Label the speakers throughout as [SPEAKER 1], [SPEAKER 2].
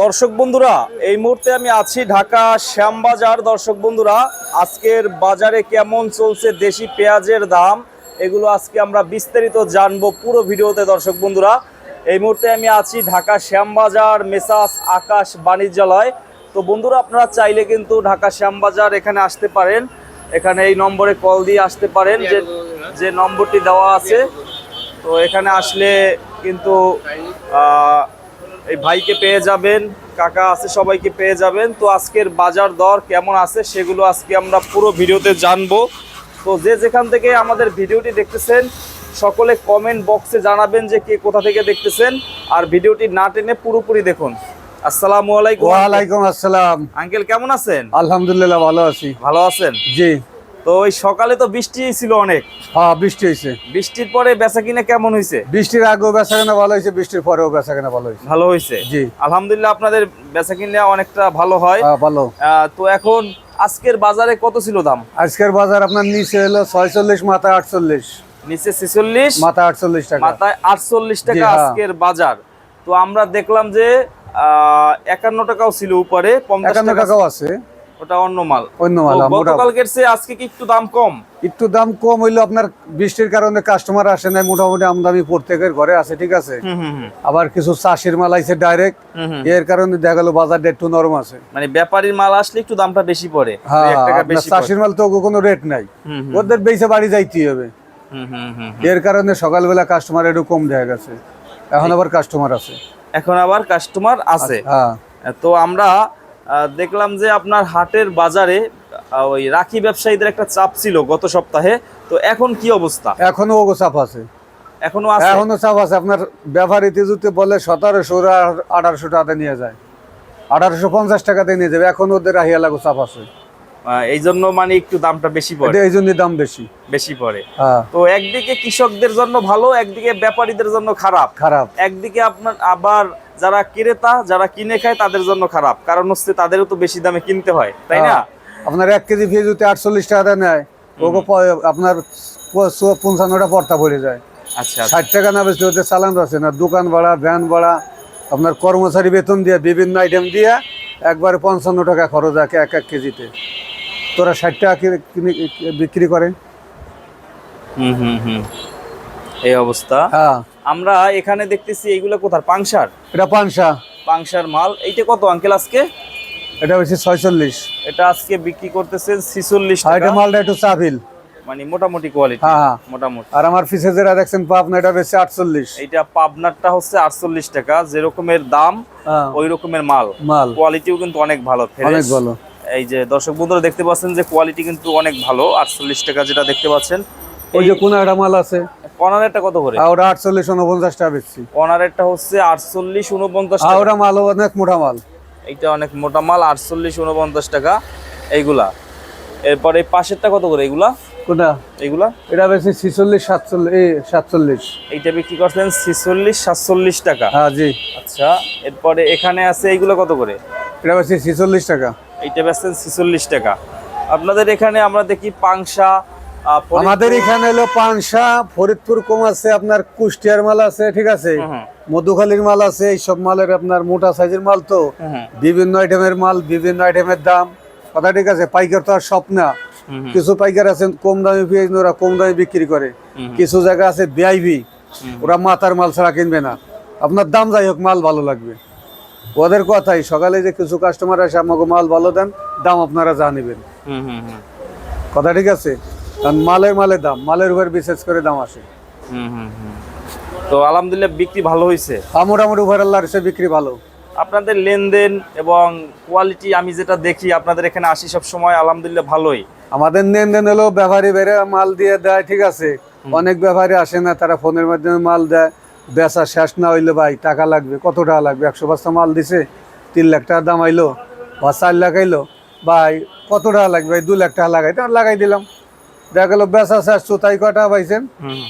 [SPEAKER 1] দর্শক বন্ধুরা, এই মুহূর্তে আমি আছি ঢাকা শ্যামবাজার। দর্শক বন্ধুরা, আজকের বাজারে কেমন চলছে দেশি পেঁয়াজের দাম, এগুলো আজকে আমরা বিস্তারিত জানব পুরো ভিডিওতে দর্শক বন্ধুরা। এই মুহূর্তে আমি আছি ঢাকা শ্যামবাজার মেসাস আকাশ বাণিজ্যালয়। তো বন্ধুরা, আপনারা চাইলে কিন্তু ঢাকা শ্যামবাজার এখানে আসতে পারেন। এখানে এই নম্বরে কল দিয়ে আসতে পারেন, যে যে নম্বরটি দেওয়া আছে। তো এখানে আসলে কিন্তু এই ভাইকে পেয়ে যাবেন কাকা আছে সবাইকে পেয়ে যাবেন। তো আজকের বাজার দর কেমন আছে সেগুলো আজকে আমরা পুরো ভিডিওতে জানব। তো যে যেখান থেকে আমাদের ভিডিওটি দেখতেছেন সকলে কমেন্ট বক্সে জানাবেন যে কে কোথা থেকে দেখতেছেন। আর ভিডিওটি না টেনে পুরোপুরি দেখুন। আসসালামু আলাইকুম।
[SPEAKER 2] ওয়ালাইকুম আসসালাম।
[SPEAKER 1] আঙ্কেল কেমন আছেন?
[SPEAKER 2] আলহামদুলিল্লাহ ভালো আছি।
[SPEAKER 1] ভালো আছেন?
[SPEAKER 2] জি।
[SPEAKER 1] তো ওই সকালে তো বৃষ্টি ছিল অনেক।
[SPEAKER 2] হ্যাঁ বৃষ্টি হয়েছে।
[SPEAKER 1] বৃষ্টির পরে বেচা কিনে কেমন হয়েছে?
[SPEAKER 2] বৃষ্টির আগেও বেচা কেনা ভালো হয়েছে বৃষ্টির পরেও বেচা কেনা ভালো হয়েছে।
[SPEAKER 1] ভালো হয়েছে?
[SPEAKER 2] জি।
[SPEAKER 1] আলহামদুলিল্লাহ আপনাদের বেচা কিনে অনেকটা ভালো হয়।
[SPEAKER 2] হ্যাঁ ভালো।
[SPEAKER 1] তো এখন আজকের বাজারে কত ছিল দাম?
[SPEAKER 2] আজকের বাজার আপনার নিচে হলো ছয়চল্লিশ মাথা আটচল্লিশ।
[SPEAKER 1] নিচে ছেচল্লিশ
[SPEAKER 2] মাথায় আটচল্লিশ টাকা।
[SPEAKER 1] মাথায় আটচল্লিশ টাকা
[SPEAKER 2] হ্যাঁ।
[SPEAKER 1] আজকের বাজার। তো আমরা দেখলাম যে আহ, একান্ন টাকাও ছিল উপরে
[SPEAKER 2] একান্ন
[SPEAKER 1] টাকা
[SPEAKER 2] টাকাও আছে।
[SPEAKER 1] ওটা অন্য মাল।
[SPEAKER 2] অন্য মাল
[SPEAKER 1] গতকালকের চেয়ে আজকে কি একটু দাম কম?
[SPEAKER 2] একটু দাম কম হইল আপনার বৃষ্টির কারণে কাস্টমার আসে নাই মোটামুটি প্রত্যেকের ঘরে আছে ঠিক আছে? আবার কিছু চাষির মাল আইছে ডাইরেক্ট। এর কারণে দেখা গেল বাজারটা একটু নরম আছে।
[SPEAKER 1] মানে ব্যাপারীর মাল আসলে একটু দামটা বেশি পড়ে।
[SPEAKER 2] হ্যাঁ। চাষির মাল তো কোনো রেট নাই। ওদের বেচে বাড়ি যাইতেই হবে। এর কারণে সকালবেলা কাস্টমার একটু কম দেখা গেছে। এখন আবার কাস্টমার আছে।
[SPEAKER 1] এখন আবার কাস্টমার আছে।
[SPEAKER 2] হ্যাঁ।
[SPEAKER 1] তো আমরা দেখলাম যে আপনার হাটের বাজারে ওই রাখি ব্যবসায়ীদের একটা চাপ ছিল গত সপ্তাহে। তো এখন কি অবস্থা?
[SPEAKER 2] এখনও ওগো চাপ আছে।
[SPEAKER 1] এখনও আছে?
[SPEAKER 2] এখনও চাপ আছে। আপনার ব্যবহারিতে যদি বলে সতেরোশো আঠারোশো টাকাতে নিয়ে যায়। আঠারোশো পঞ্চাশ টাকাতে নিয়ে যাবে। এখন ওদের আহিয়া লাগো চাপ আছে।
[SPEAKER 1] এই জন্য মানে একটু দামটা বেশি পড়ে।
[SPEAKER 2] এই জন্য দাম বেশি।
[SPEAKER 1] বেশি পড়ে।
[SPEAKER 2] হ্যাঁ।
[SPEAKER 1] তো একদিকে কৃষকদের জন্য ভালো একদিকে ব্যাপারীদের জন্য খারাপ।
[SPEAKER 2] খারাপ।
[SPEAKER 1] একদিকে আপনার আবার যারা ক্রেতা যারা কিনে খায় তাদের জন্য খারাপ। কারণ হচ্ছে তাদেরও তো বেশি দামে কিনতে হয় তাই না?
[SPEAKER 2] হ্যাঁ। আপনার এক কেজি ফিজ যদি আটচল্লিশ টাকা নেয় ওগো আপনার পঞ্চান্নটা পর্তা পড়ে যায়।
[SPEAKER 1] আচ্ছা
[SPEAKER 2] ষাট টাকা না বেশি ওদের চালান আছে না। দোকান ভাড়া ভ্যান ভাড়া আপনার কর্মচারী বেতন দিয়ে বিভিন্ন আইটেম দিয়ে একবারে পঞ্চান্ন টাকা খরচ আছে এক এক কেজিতে। তোরা ষাট টাকা বিক্রি করে।
[SPEAKER 1] হুম হুম হুম। এই অবস্থা।
[SPEAKER 2] হ্যাঁ।
[SPEAKER 1] আমরা এখানে দেখতেছি এইগুলো কোথার? পাংশার?
[SPEAKER 2] এটা পানসা
[SPEAKER 1] পাংশার মাল। এইটা কত আঙ্কেল আজকে?
[SPEAKER 2] এটা হচ্ছে ছয়চল্লিশ।
[SPEAKER 1] এটা আজকে বিক্রি করতেছেন ছিচল্লিশ
[SPEAKER 2] আর
[SPEAKER 1] টাকা।
[SPEAKER 2] এটা মালটা একটু চাপিল
[SPEAKER 1] মানে মোটামুটি কোয়ালিটি
[SPEAKER 2] হ্যাঁ হ্যাঁ।
[SPEAKER 1] মোটামুটি।
[SPEAKER 2] আর আমার পিছে যেটা দেখছেন পাবনা এটা বেশি আটচল্লিশ।
[SPEAKER 1] এইটা পাবনারটা হচ্ছে আটচল্লিশ টাকা। যে রকমের দাম
[SPEAKER 2] হ্যাঁ।
[SPEAKER 1] ওই রকমের মাল।
[SPEAKER 2] মাল।
[SPEAKER 1] কোয়ালিটিও কিন্তু অনেক ভালো।
[SPEAKER 2] অনেক ভালো।
[SPEAKER 1] এই যে দর্শক বন্ধুরা দেখতে পাচ্ছেন যে কোয়ালিটি কিন্তু অনেক ভালো। আটচল্লিশ টাকা যেটা দেখতে পাচ্ছেন।
[SPEAKER 2] ওই যে কোন একটা মাল আছে।
[SPEAKER 1] কর্নারেরটা কত করে?
[SPEAKER 2] ওটা আটচল্লিশ উনপঞ্চাশ টাকা বেচছি।
[SPEAKER 1] কর্নারেরটা হচ্ছে আটচল্লিশ উনপঞ্চাশ
[SPEAKER 2] ওটা মাল অনেক মোটা মাল।
[SPEAKER 1] এইটা অনেক মোটা মাল আটচল্লিশ উনপঞ্চাশ টাকা। এইগুলা। এরপর এই পাশেরটা কত করে এইগুলা
[SPEAKER 2] কোনটা?
[SPEAKER 1] এইগুলা?
[SPEAKER 2] এটা বেশি ছিচল্লিশ সাতচল্লিশ সাতচল্লিশ।
[SPEAKER 1] এইটা বিক্রি করছেন ছিচল্লিশ সাতচল্লিশ টাকা।
[SPEAKER 2] হ্যাঁ জি।
[SPEAKER 1] আচ্ছা এরপরে এখানে আছে এইগুলো কত করে?
[SPEAKER 2] এটা বেশি ছিচল্লিশ টাকা।
[SPEAKER 1] এইটা বেচছেন ছিচল্লিশ টাকা। আপনাদের এখানে আমরা দেখি পাংশা
[SPEAKER 2] আমাদের এখানে হলো পানসা ফরিদপুর কম আছে আপনার কুষ্টিয়ার মাল আছে ঠিক আছে? মধুখালীর মাল আছে এইসব মালের আপনার মোটা সাইজের মাল তো। বিভিন্ন আইটেমের মাল বিভিন্ন আইটেমের দাম। কথা ঠিক আছে পাইকার তো আর সব না। কিছু পাইকার আছেন কম দামে পেঁয়াজ ওরা কম দামে বিক্রি করে। কিছু জায়গা আছে বিআইবি
[SPEAKER 1] হুম।
[SPEAKER 2] ওরা মাথার মাল ছাড়া কিনবে না। আপনার দাম যাই হোক মাল ভালো লাগবে। ওদের কথাই সকালে যে কিছু কাস্টমার আসে আমাকে মাল ভালো দেন দাম আপনারা যা নেবেন।
[SPEAKER 1] হুম হুম, হুম,
[SPEAKER 2] কথা ঠিক আছে? কারণ মালের মালের দাম মালের উপর বিশেষ করে দাম আসে।
[SPEAKER 1] হুম হুম, হুম। তো আলহামদুলিল্লাহ বিক্রি ভালো হয়েছে
[SPEAKER 2] মোটামুটি উপর আল্লাহর সে বিক্রি ভালো।
[SPEAKER 1] আপনাদের লেনদেন এবং কোয়ালিটি আমি যেটা দেখি আপনাদের এখানে আসি সব সময় আলহামদুলিল্লাহ ভালোই।
[SPEAKER 2] আমাদের লেনদেন হলো ব্যাপারী বেড়ে মাল দিয়ে দেয় ঠিক আছে। অনেক ব্যাপারী আসে না তারা ফোনের মাধ্যমে মাল দেয়। বেচা শেষ না হইলে ভাই টাকা লাগবে কত টাকা লাগবে? একশো বস্তা মাল দিছে তিন লাখ টাকা দাম আইলো বা চার লাখ আইলো। ভাই কত টাকা লাগবে? ভাই দু লাখ টাকা লাগাই। তো লাগাই দিলাম। দেখা গেলো বেচা শেষ চোতাই কটা পাইছেন?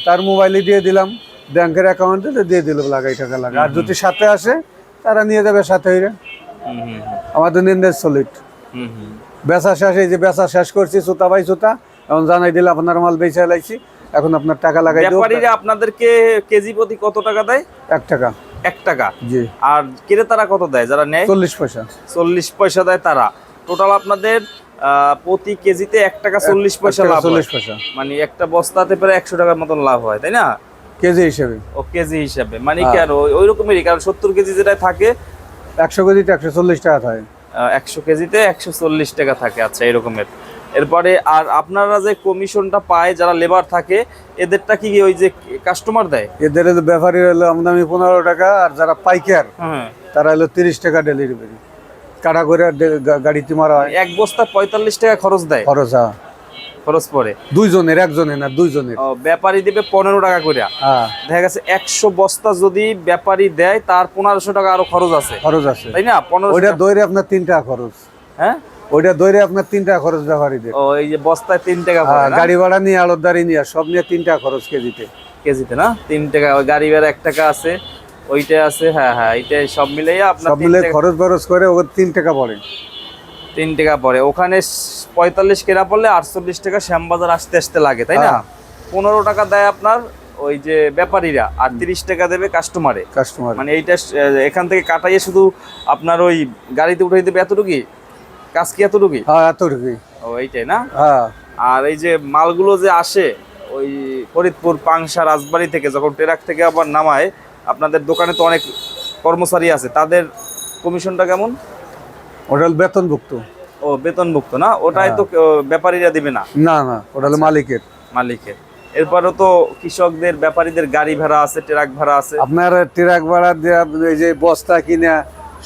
[SPEAKER 2] তার মোবাইলে দিয়ে দিলাম ব্যাংকের অ্যাকাউন্টে দিয়ে দিল লাগাই টাকা লাগা। আর যদি সাথে আসে তারা নিয়ে যাবে সাথে হইরে। আমাদের নিন্দের সলিড বেচা শেষ এই যে বেচা শেষ করছি সুতা বাই সুতা এখন জানাই দিলে আপনার মাল বেচে লাইছি এখন আপনার টাকা লাগাই
[SPEAKER 1] ব্যাপারীরা আপনাদেরকে কেজি প্রতি কত টাকা দেয়?
[SPEAKER 2] এক টাকা।
[SPEAKER 1] এক টাকা?
[SPEAKER 2] জি।
[SPEAKER 1] আর ক্রেতারা কত দেয়? যারা নেয়?
[SPEAKER 2] চল্লিশ পয়সা।
[SPEAKER 1] চল্লিশ পয়সা দেয় তারা। টোটাল আপনাদের প্রতি কেজিতে এক টাকা চল্লিশ পয়সা লাভ
[SPEAKER 2] চল্লিশ পয়সা।
[SPEAKER 1] মানে একটা বস্তাতে প্রায় একশো টাকার মতন লাভ হয় তাই না?
[SPEAKER 2] কেজি হিসাবে।
[SPEAKER 1] ও কেজি হিসাবে। মানে
[SPEAKER 2] হ্যাঁ।
[SPEAKER 1] কি আর ওই- রকমেরই কারণ সত্তর কেজি যেটা থাকে
[SPEAKER 2] একশো কেজিতে একশো চল্লিশ টাকা থাকে।
[SPEAKER 1] একশো কেজিতে একশো চল্লিশ টাকা থাকে আচ্ছা এরকমের। এরপরে আর আপনারা যে কমিশনটা পায় যারা লেবার থাকে এদেরটা কি ওই যে কাস্টমার দেয়?
[SPEAKER 2] এদের যে ব্যাপারী হলো আমদানি পনেরো টাকা আর যারা পাইকার
[SPEAKER 1] হ্যাঁ।
[SPEAKER 2] তারা হলো তিরিশ টাকা ডেলিভারি কাটা করে গাড়িতে মারা হয়।
[SPEAKER 1] এক বস্তা পঁয়তাল্লিশ টাকা খরচ দেয়।
[SPEAKER 2] খরচ হ্যাঁ।
[SPEAKER 1] খরচ
[SPEAKER 2] দুইজনের একজনের না দুইজনের।
[SPEAKER 1] ব্যাপারী দেবে পনেরো টাকা করে
[SPEAKER 2] হ্যাঁ।
[SPEAKER 1] দেখা গেছে একশো বস্তা যদি ব্যাপারী দেয় তার পনেরোশো টাকা আরও খরচ আছে।
[SPEAKER 2] খরচ আছে।
[SPEAKER 1] তাই না? পনেরো
[SPEAKER 2] ওইটা দইরে আপনার তিন টাকা খরচ।
[SPEAKER 1] হ্যাঁ?
[SPEAKER 2] ওইটা দইরে আপনার তিন টাকা খরচ ব্যাপারীদের
[SPEAKER 1] ও এই যে বস্তায় তিন টাকা
[SPEAKER 2] হ্যাঁ, গাড়ি ভাড়া নিয়ে আড়তদারি নিয়ে সব নিয়ে তিন টাকা খরচ কেজিতে।
[SPEAKER 1] কেজিতে না? তিন টাকা গাড়ি ভাড়া এক টাকা আছে। ওইটা আছে হ্যাঁ হ্যাঁ এইটাই সব মিলাই আপনার
[SPEAKER 2] সব মিলে খরচ বরচ করে ওর তিন টাকা পড়ে।
[SPEAKER 1] তিন টাকা পড়ে। ওখানে পঁয়তাল্লিশ কেনা পড়লে আটচল্লিশ টাকা শ্যামবাজার আসতে আসতে লাগে তাই না?
[SPEAKER 2] হ্যাঁ।
[SPEAKER 1] পনেরো টাকা দেয় আপনার ওই যে ব্যাপারীরা আর তিরিশ টাকা দেবে কাস্টমারে
[SPEAKER 2] কাস্টমার
[SPEAKER 1] মানে এইটা এখান থেকে কাটাইয়ে শুধু আপনার ওই গাড়িতে উঠাই দেবে এতটুকুই? কাজ কি এতটুকুই?
[SPEAKER 2] হ্যাঁ এতটুকুই।
[SPEAKER 1] ও এইটাই না?
[SPEAKER 2] হ্যাঁ।
[SPEAKER 1] আর এই যে মালগুলো যে আসে ওই ফরিদপুর পাংশা রাজবাড়ি থেকে যখন ট্রাক থেকে আবার নামায় আপনাদের দোকানে তো অনেক কর্মচারী আছে তাদের কমিশনটা কেমন?
[SPEAKER 2] ওটা বেতনভুক্ত।
[SPEAKER 1] ও বেতনভুক্ত না? ওটাই তো ব্যাপারীরা দিবে না?
[SPEAKER 2] না না ওটা হলো মালিকের।
[SPEAKER 1] মালিকের। এরপরও তো কৃষকদের ব্যাপারীদের গাড়ি ভাড়া আছে ট্রাক ভাড়া আছে।
[SPEAKER 2] আপনার ট্রাক ভাড়া দিয়ে আপনি এই যে বস্তা কিনা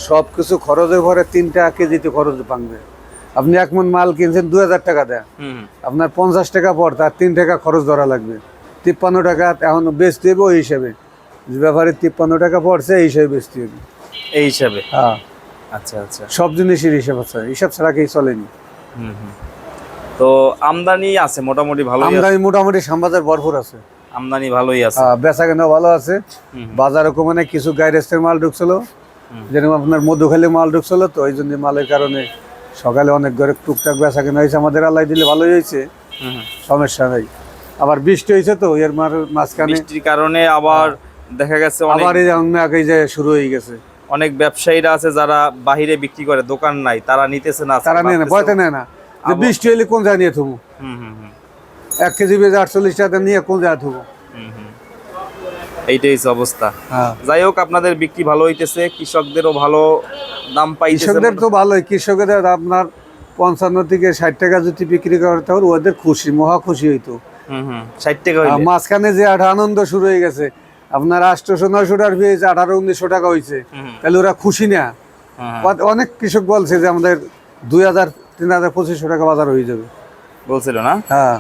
[SPEAKER 2] সব কিছু খরচে ভরে তিন টাকা কেজিতে খরচ পাঙ্গে আপনি এক মন মাল কিনছেন দু হাজার টাকা দেয়। আপনার পঞ্চাশ টাকা পর তার তিন টাকা খরচ ধরা লাগবে। তিপ্পান্ন টাকা এখন বেচতে হবে ওই হিসাবে। ব্যাপারে তিপ্পান্ন টাকা পড়ছে এই হিসাবে বেচতে হবে।
[SPEAKER 1] এই হিসাবে?
[SPEAKER 2] হ্যাঁ।
[SPEAKER 1] আচ্ছা আচ্ছা।
[SPEAKER 2] সব জিনিসের হিসাব আছে হিসাব ছাড়া কেউ চলেনি।
[SPEAKER 1] হুম হুম। তো আমদানি আছে মোটামুটি ভালোই
[SPEAKER 2] আমদানি মোটামুটি শ্যামবাজার ভরপুর আছে।
[SPEAKER 1] আমদানি ভালোই আছে?
[SPEAKER 2] হ্যাঁ, বেচা কেনা ভালো আছে।
[SPEAKER 1] হুম।
[SPEAKER 2] বাজারে কমানে কিছু গাইরেস্টের মাল ঢুকছিল। যেরকম আপনার মধুখালী মাল ঢুকছিল তো ওই জন্য মালের কারণে সকালে অনেক ঘরে টুকটাক বেচা কেনা হয়েছে আমাদের আল্লাহ দিলে ভালোই হয়েছে। সমস্যা নেই। আবার বৃষ্টি হয়েছে তো এর মার মাঝখানে
[SPEAKER 1] বৃষ্টির কারণে আবার দেখা গেছে
[SPEAKER 2] আবার এই যে শুরু হয়ে গেছে।
[SPEAKER 1] অনেক ব্যবসায়ীরা আছে যারা বাহিরে বিক্রি করে দোকান নাই তারা নিতেছে না
[SPEAKER 2] তারা নেয় না বয়তে নেয় না। যে বৃষ্টি হলে কোন জায়গায় নিয়ে থুবো?
[SPEAKER 1] হুম হুম হুম।
[SPEAKER 2] এক কেজি বেজে আটচল্লিশ টাকা নিয়ে কোন জায়গায় থুবো।
[SPEAKER 1] এইটাই অবস্থা।
[SPEAKER 2] হ্যাঁ।
[SPEAKER 1] যাই হোক আপনাদের বিক্রি ভালো হইতেছে কৃষকদেরও ভালো দাম পাইতেছে
[SPEAKER 2] কৃষকদের তো ভালোই কৃষকদের আপনার পঞ্চান্ন থেকে ষাট টাকা যদি বিক্রি করে তাহলে ওদের খুশি মহা খুশি হইতো।
[SPEAKER 1] হুম হুম ষাট টাকা হইলে।
[SPEAKER 2] মাঝখানে যে একটা আনন্দ শুরু হয়ে গেছে আপনার আটশোশো নয়শো টাকার পেয়েছে আঠারো উনিশশো টাকা হয়েছে তাহলে ওরা খুশি না।
[SPEAKER 1] হুম।
[SPEAKER 2] অ- অনেক কৃষক বলছে যে আমাদের দুই হাজার তিন হাজার পঁচিশশো টাকা বাজার হয়ে যাবে।
[SPEAKER 1] বলছিল না?
[SPEAKER 2] হ্যাঁ।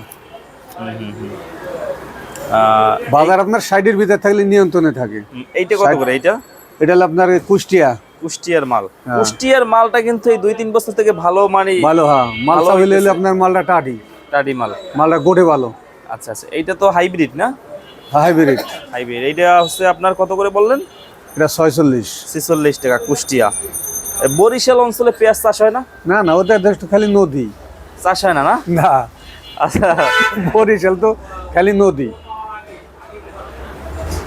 [SPEAKER 2] বাজার আপনার সাইডের ভিতরে থাকলে নিয়ন্ত্রণে থাকে।
[SPEAKER 1] এইটা কত করে এইটা?
[SPEAKER 2] এটা আপনার কুষ্টিয়া।
[SPEAKER 1] কুষ্টিয়ার মাল।
[SPEAKER 2] হ্যাঁ।
[SPEAKER 1] কুষ্টিয়ার মালটা কিন্তু এই দুই তিন বছর থেকে ভালো মানে
[SPEAKER 2] ভালো হ্যাঁ। মাল
[SPEAKER 1] ভালো
[SPEAKER 2] চাহিলে
[SPEAKER 1] হইতেছে।
[SPEAKER 2] আপনার মালটা টাটি।
[SPEAKER 1] টাডি মাল।
[SPEAKER 2] মালটা গোটে ভালো।
[SPEAKER 1] আচ্ছা আচ্ছা। এইটা তো হাইব্রিড না?
[SPEAKER 2] হাইব্রিড।
[SPEAKER 1] হাইব্রিড। এইটা হচ্ছে আপনার কত করে বললেন?
[SPEAKER 2] এটা ছয়চল্লিশ।
[SPEAKER 1] ছেচল্লিশ টাকা কুষ্টিয়া। বরিশাল অঞ্চলে পেঁয়াজ চাষ হয় না?
[SPEAKER 2] না না তো খালি নদী।
[SPEAKER 1] চাষ হয় না না?
[SPEAKER 2] না।
[SPEAKER 1] আচ্ছা।
[SPEAKER 2] বরিশাল তো খালি নদী।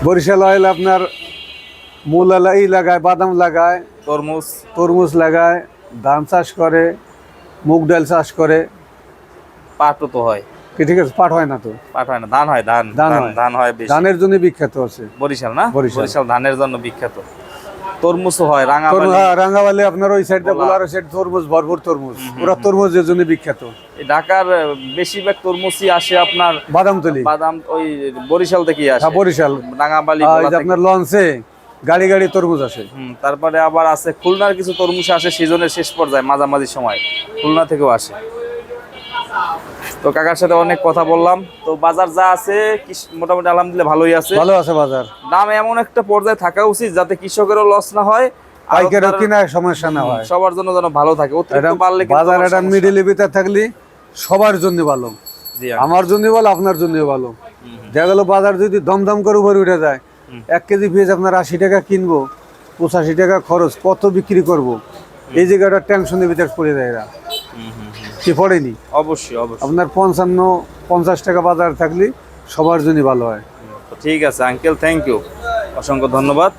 [SPEAKER 2] বরিশাল অয়েল আপনার মূল ই লাগায় বাদাম লাগায়
[SPEAKER 1] তরমুজ।
[SPEAKER 2] তরমুজ লাগায় ধান চাষ করে মুগ ডাল চাষ করে।
[SPEAKER 1] পাটও তো হয়।
[SPEAKER 2] কি ঠিক আছে? পাট হয় না তো?
[SPEAKER 1] পাট হয় না ধান হয় ধান
[SPEAKER 2] ধান
[SPEAKER 1] ধান
[SPEAKER 2] হয়।
[SPEAKER 1] ধান হয় বেশি।
[SPEAKER 2] ধানের জন্য বিখ্যাত আছে।
[SPEAKER 1] বরিশাল না?
[SPEAKER 2] বরিশাল।
[SPEAKER 1] ধানের জন্য বিখ্যাত। হয়
[SPEAKER 2] তরমুজ হ্যাঁ, রাঙ্গাবালি আপনার ওই সাইড
[SPEAKER 1] বলা।
[SPEAKER 2] বোলার সাইড তরমুজ ভরপুর তরমুজ। ওরা তরমুজের জন্য বিখ্যাত।
[SPEAKER 1] এই ঢাকার বেশিরভাগ তরমুজই আসে আপনার
[SPEAKER 2] বাদামতলি।
[SPEAKER 1] বাদাম ওই বরিশাল থেকেই আসে।
[SPEAKER 2] হ্যাঁ, বরিশাল।
[SPEAKER 1] থেকে।
[SPEAKER 2] আপনার লঞ্চে গাড়ি গাড়ি তরমুজ আসে।
[SPEAKER 1] তারপরে আবার আছে খুলনার কিছু তরমুজ আসে সিজনের শেষ পর্যায়ে মাঝামাঝি সময়। খুলনা থেকেও আসে। তো কাকার সাথে অনেক কথা বললাম। তো বাজার যা আছে মোটামুটি আলহামদুলিল্লাহ ভালোই আছে।
[SPEAKER 2] ভালো আছে বাজার।
[SPEAKER 1] দাম এমন একটা পর্যায়ে থাকা উচিত যাতে কৃষকেরও লস না হয়
[SPEAKER 2] পাইকারও কিনা সমস্যা না হয়।
[SPEAKER 1] সবার জন্য যেন ভালো থাকে। অতিরিক্ত বাড়লে
[SPEAKER 2] বাজার
[SPEAKER 1] সমস্যা।
[SPEAKER 2] মিডিল ভিতরে থাকলে সবার জন্য ভালো। আমার জন্য ভালো আপনার জন্য ভালো। দেখা গেল বাজার যদি দমদম করে উপরে উঠে যায় এক কেজি পেঁয়াজ আপনার আশি টাকা কিনবো পঁচাশি টাকা খরচ কত বিক্রি করব? এই জায়গাটা টেনশনের ভিতরে পড়ে যায় এরা। কি পড়েনি।
[SPEAKER 1] অবশ্যই অবশ্যই।
[SPEAKER 2] আপনার পঞ্চান্ন পঞ্চাশ টাকা বাজার থাকলে সবার জন্য ভালো হয়।
[SPEAKER 1] ঠিক আছে আঙ্কেল থ্যাংক ইউ অসংখ্য ধন্যবাদ।